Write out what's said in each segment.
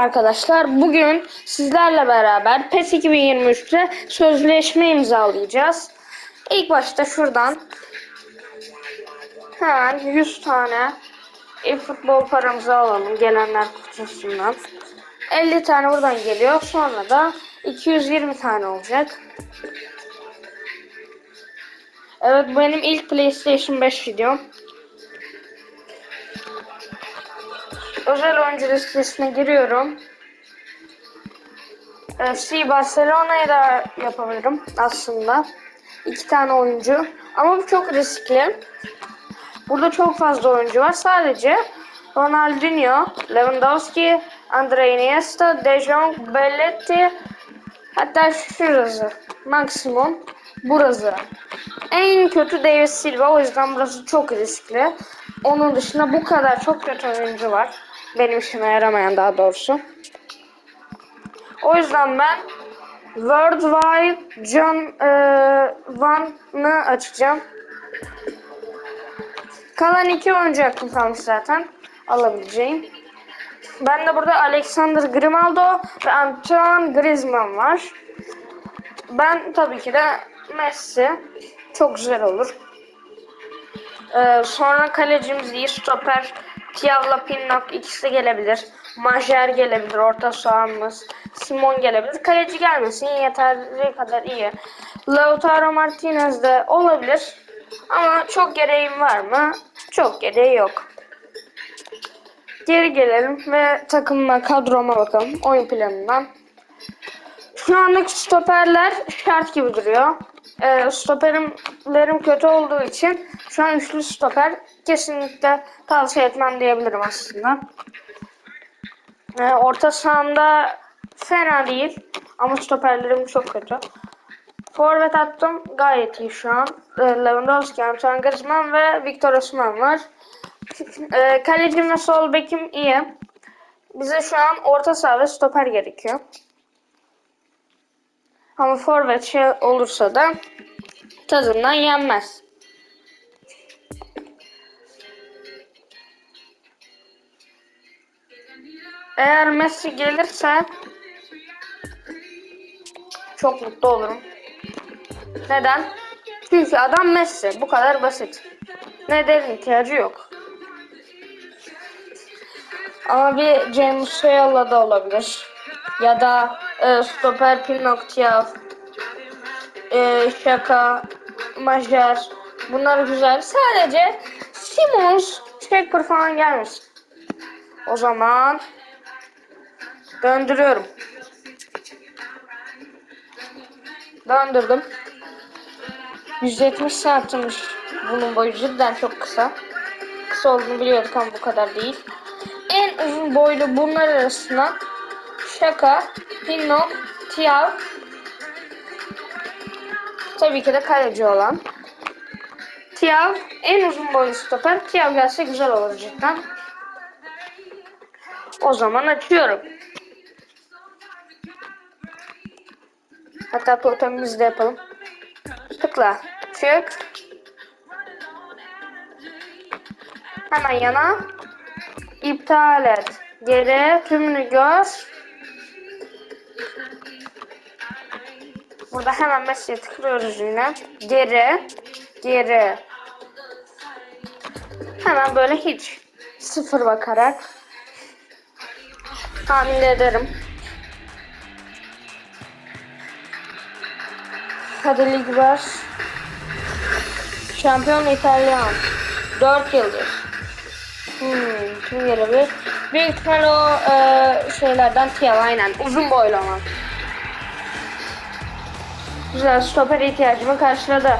arkadaşlar. Bugün sizlerle beraber PES 2023'te sözleşme imzalayacağız. İlk başta şuradan hemen 100 tane e-futbol paramızı alalım gelenler kutusundan. 50 tane buradan geliyor. Sonra da 220 tane olacak. Evet benim ilk PlayStation 5 videom. Özel oyuncu listesine giriyorum. Ee, FC Barcelona'yı da yapabilirim aslında. İki tane oyuncu. Ama bu çok riskli. Burada çok fazla oyuncu var. Sadece Ronaldinho, Lewandowski, Andre Iniesta, De Jong, Belletti, hatta şurası maksimum burası. En kötü David Silva o yüzden burası çok riskli. Onun dışında bu kadar çok kötü oyuncu var. Benim işime yaramayan daha doğrusu. O yüzden ben Worldwide John e, Van'ı açacağım. Kalan iki oyuncu hakkım kalmış zaten alabileceğim. Ben de burada Alexander Grimaldo ve Antoine Griezmann var. Ben tabii ki de Messi. Çok güzel olur. Ee, sonra kalecimiz iyi. Stoper Tiavla Pinnock ikisi gelebilir. Majer gelebilir. Orta sahamız. Simon gelebilir. Kaleci gelmesin. Yeterli kadar iyi. Lautaro Martinez de olabilir. Ama çok gereğim var mı? Çok gereği yok. Geri gelelim ve takımıma, kadroma bakalım. Oyun planından. Şu andaki stoperler şart gibi duruyor. Ee, stoperimlerim kötü olduğu için şu an üçlü stoper kesinlikle tavsiye etmem diyebilirim aslında. Ee, orta sahamda fena değil ama stoperlerim çok kötü. Forvet attım gayet iyi şu an. Ee, Lewandowski, Antoine Griezmann ve Victor Osimhen var. Ee, kalecim ve sol bekim iyi. Bize şu an orta saha ve stoper gerekiyor. Ama forvet şey olursa da tadından yenmez. Eğer Messi gelirse çok mutlu olurum. Neden? Çünkü adam Messi. Bu kadar basit. Neden ihtiyacı yok. Ama bir James Shayla da olabilir. Ya da e, stoper Pinoktiav, e, Şaka, Majer. Bunlar güzel. Sadece Simons, Shaker falan gelmesin. O zaman döndürüyorum. Döndürdüm. 170 santimmiş bunun boyu cidden çok kısa. Kısa olduğunu biliyorduk ama bu kadar değil. En uzun boylu bunlar arasında Şaka, Pinnock, Tiav Tabii ki de kaleci olan. Tiav en uzun boylu stoper. Tiav gelse güzel olur cidden. O zaman açıyorum. Hatta totemimizi de yapalım. Tıkla. Çık. Hemen yana. İptal et. Geri tümünü gör. Burada hemen Messi'ye tıklıyoruz yine. Geri. Geri. Hemen böyle hiç sıfır bakarak tahmin ederim. Hadi lig var. Şampiyon İtalyan. 4 yıldır. Hmm, kim gelebilir? Büyük ihtimal o e, şeylerden Tiav aynen. Uzun boylu ama. Güzel stoper ihtiyacımı karşıladı.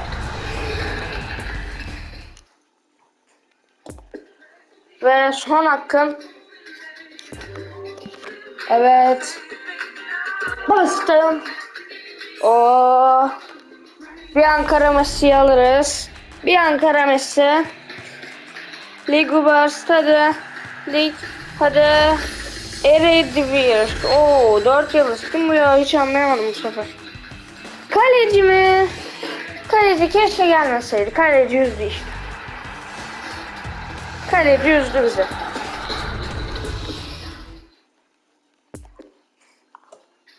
Ve son hakkım. Evet. Bastım. O bir Ankara Messi alırız. Bir Ankara Messi. Ligubars hadi. Lig hadi. Eredivisie. Oo 4 yıldız. Kim bu ya? Hiç anlayamadım bu sefer. Kaleci mi? Kaleci keşke gelmeseydi. Kaleci üzdü işte. Kaleci üzdü bizi.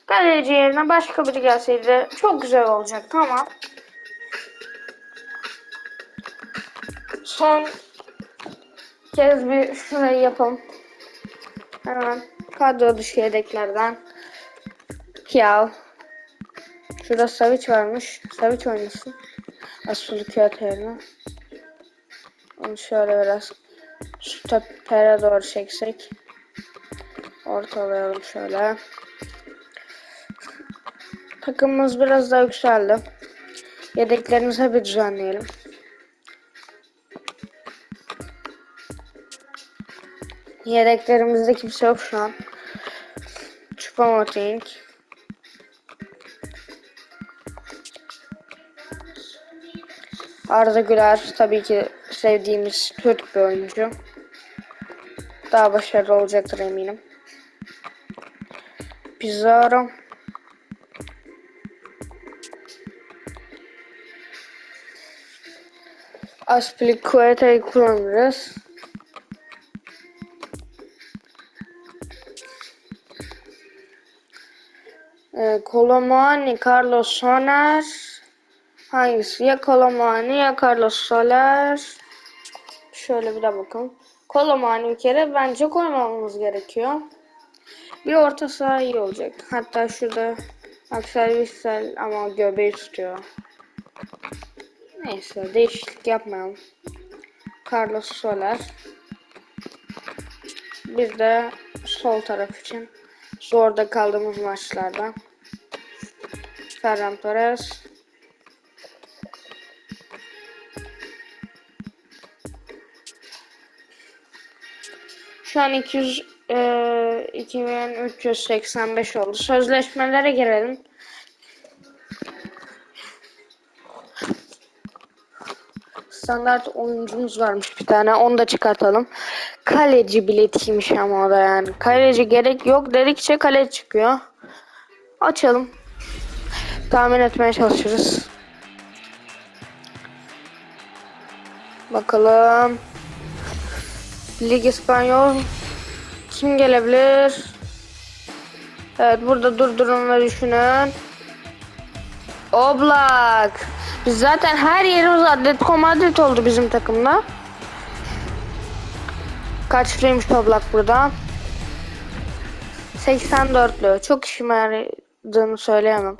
Kaleci yerine başka biri gelseydi çok güzel olacaktı ama son kez bir şurayı yapalım. Hemen kadro dışı yedeklerden Kial. Şurada Savic varmış. Savic oynasın. Asıl kağıt yerine. Onu şöyle biraz stopere doğru çeksek. Ortalayalım şöyle. Takımımız biraz daha yükseldi. Yedeklerimizi bir düzenleyelim. Yedeklerimizde kimse yok şu an. Choupo-Moting. Arda Güler tabii ki sevdiğimiz Türk bir oyuncu. Daha başarılı olacaktır eminim. Pizarro. Aspilicueta'yı kullanırız. Colomani, Carlos Soner. Hangisi? Ya Colomani ya Carlos Soler. Şöyle bir de bakalım. Colomani bir kere bence koymamamız gerekiyor. Bir orta saha iyi olacak. Hatta şurada Aksel Vissel ama göbeği tutuyor. Neyse değişiklik yapmayalım. Carlos Soler. Bir de sol taraf için zorda kaldığımız maçlarda. Ferran Torres. Şu an 200 e, 2385 oldu. Sözleşmelere girelim. Standart oyuncumuz varmış bir tane. Onu da çıkartalım. Kaleci biletiymiş ama o da yani. Kaleci gerek yok dedikçe kale çıkıyor. Açalım. Tahmin etmeye çalışırız. Bakalım. Lig İspanyol. Kim gelebilir? Evet burada durdurun ve düşünün. Oblak. Biz zaten her yerimiz Atletico Madrid oldu bizim takımda. Kaçlıymış Oblak burada? 84'lü. Çok işime yaradığını söyleyemem.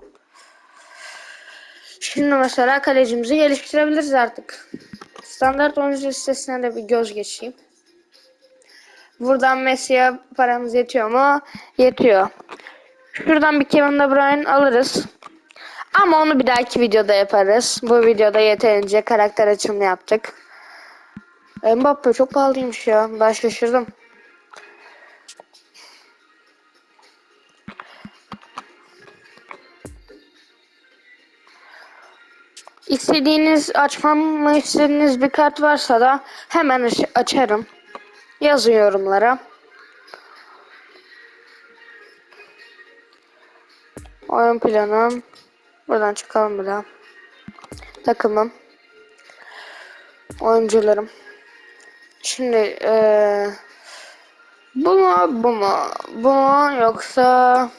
Şimdi mesela kalecimizi geliştirebiliriz artık. Standart oyuncu listesine de bir göz geçeyim. Buradan Messi'ye paramız yetiyor mu? Yetiyor. Şuradan bir Kevin De Bruyne alırız. Ama onu bir dahaki videoda yaparız. Bu videoda yeterince karakter açımı yaptık. Mbappe çok pahalıymış ya. Ben şaşırdım. İstediğiniz açmamı istediğiniz bir kart varsa da hemen aç- açarım. Yazın yorumlara. Oyun planım. Buradan çıkalım bir daha. Takımım. Oyuncularım. Şimdi eee bu mu bu mu bu mu yoksa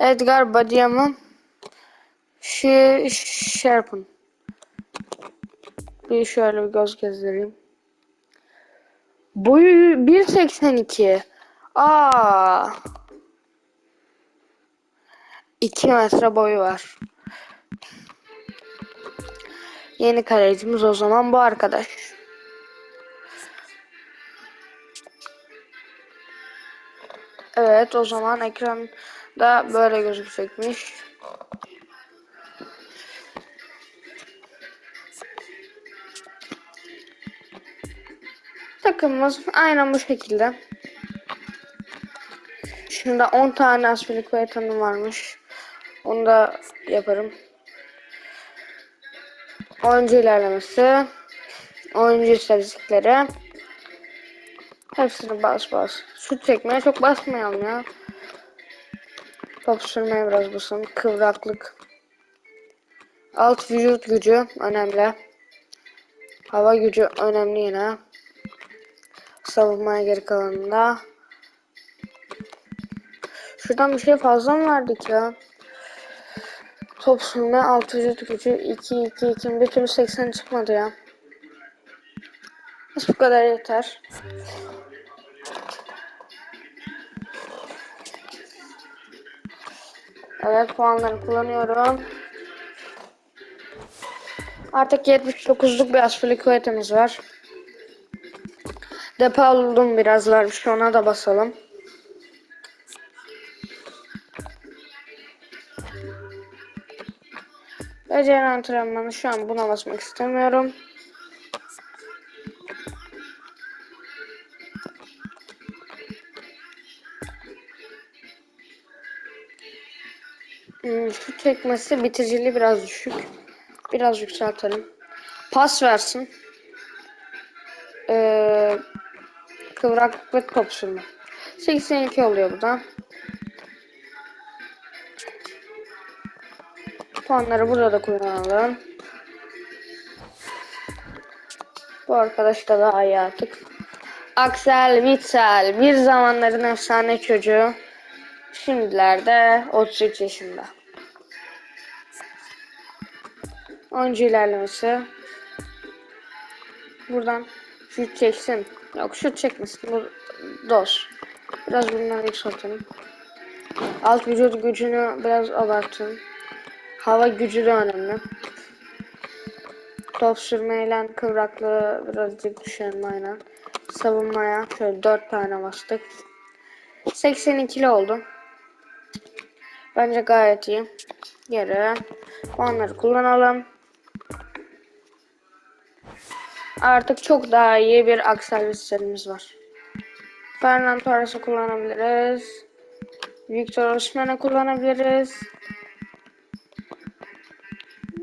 Edgar Badia mı? Şi Sherpin. Bir şöyle bir göz gezdireyim. Boyu 1.82. Aa. 2 metre boyu var. Yeni kalecimiz o zaman bu arkadaş. Evet o zaman ekranda böyle gözükecekmiş. Takımımız aynen bu şekilde. Şimdi 10 tane Aspilicueta'nın varmış. Onu da yaparım. Oyuncu ilerlemesi. Oyuncu istatistikleri. Hepsini bas bas. Şut çekmeye çok basmayalım ya. Top sürmeye biraz basalım. Kıvraklık. Alt vücut gücü önemli. Hava gücü önemli yine. Savunmaya geri kalanında. Şuradan bir şey fazla mı verdik ya? Top sürme 6 vücut gücü 2 2 2 bir türlü 80 çıkmadı ya. Bu kadar yeter. Evet puanları kullanıyorum. Artık 79'luk bir asfali kuvvetimiz var. Depo aldım biraz varmış ona da basalım. Beceri antrenmanı şu an buna basmak istemiyorum. Şu çekmesi bitiriciliği biraz düşük. Biraz yükseltelim. Pas versin. Ee, kıvraklık ve top sürme. 82 oluyor bu da. Puanları burada da kullanalım. Bu arkadaş da daha iyi artık. Axel Witsel bir zamanların efsane çocuğu. Şimdilerde 33 yaşında. Oyuncu ilerlemesi. Buradan şut çeksin. Yok şut çekmesin. Bu dos. Biraz bundan yükseltelim. Alt vücut gücünü biraz abartın. Hava gücü de önemli. Top sürmeyle kıvraklığı birazcık düşelim aynen. Savunmaya şöyle 4 tane bastık. 82'li oldu. Bence gayet iyi. Geri puanları kullanalım. Artık çok daha iyi bir aksel vislerimiz var. Fernando Torres'i kullanabiliriz. Victor Osimhen'i kullanabiliriz.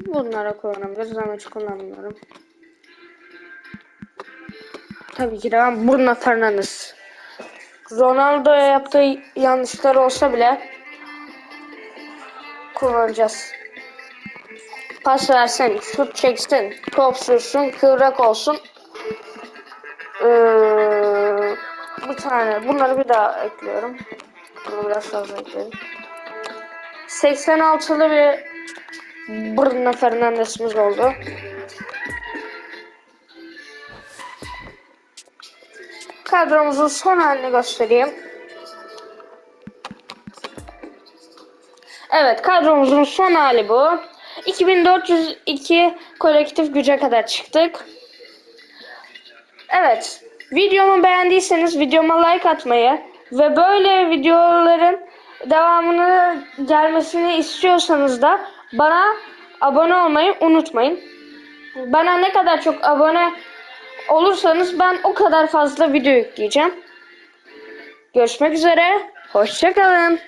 Bunlara kullanabiliriz ama hiç kullanmıyorum. Tabii ki de ben Bruno Fernandes. Ronaldo'ya yaptığı yanlışlar olsa bile kullanacağız. Pas versin, şut çeksin, top sürsün, kıvrak olsun. Ee, bir tane. Bunları bir daha ekliyorum. Bunu biraz fazla ekledim. 86'lı bir Bruno Fernandes'imiz oldu. Kadromuzun son halini göstereyim. Evet kadromuzun son hali bu. 2402 kolektif güce kadar çıktık. Evet. Videomu beğendiyseniz videoma like atmayı ve böyle videoların devamını gelmesini istiyorsanız da bana abone olmayı unutmayın. Bana ne kadar çok abone olursanız ben o kadar fazla video yükleyeceğim. Görüşmek üzere. Hoşçakalın.